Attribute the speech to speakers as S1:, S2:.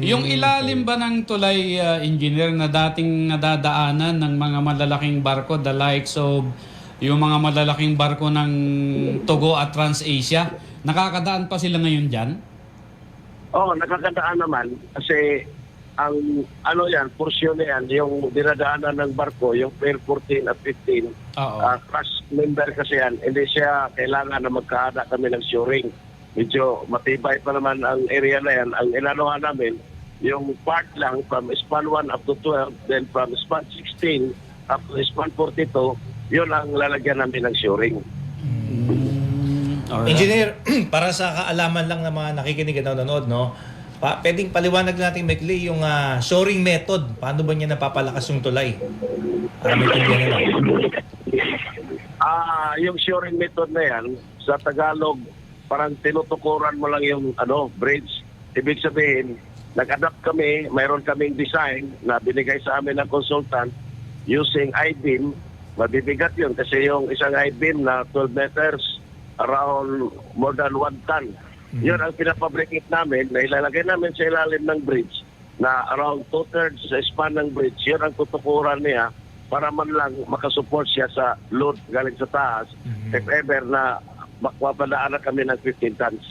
S1: Yung ilalim ba ng tulay uh, engineer na dating nadadaanan ng mga malalaking barko, the likes of yung mga malalaking barko ng Togo at TransAsia, nakakadaan pa sila ngayon dyan?
S2: Oo, nakakandaan naman kasi ang ano yan, porsyon na yan, yung dinadaanan ng barko, yung Pier 14 at 15,
S1: Oo.
S2: ah, crush member kasi yan, hindi siya kailangan na magkaada kami ng shoring. Medyo matibay pa naman ang area na yan. Ang inanuhan namin, yung part lang from span 1 up to 12, then from span 16 up to span 42, yun ang lalagyan namin ng shoring.
S1: Alright.
S3: Engineer, para sa kaalaman lang ng mga nakikinig at nanonood, no? Pa, pwedeng paliwanag natin Mekli yung ah, shoring method. Paano ba niya napapalakas yung tulay? Para may tindihan nila.
S2: Ah, yung shoring method na yan, sa Tagalog, parang tinutukuran mo lang yung ano, bridge. Ibig sabihin, nag-adapt kami, mayroon kaming design na binigay sa amin ng consultant using I-beam. Mabibigat yun kasi yung isang I-beam na 12 meters, around more than 1 ton. Yun ang pinapabricate namin na ilalagay namin sa ilalim ng bridge na around two-thirds sa span ng bridge. Yun ang tutukuran niya para man lang makasupport siya sa load galing sa taas if ever na makwapadaan na kami ng 15 tons.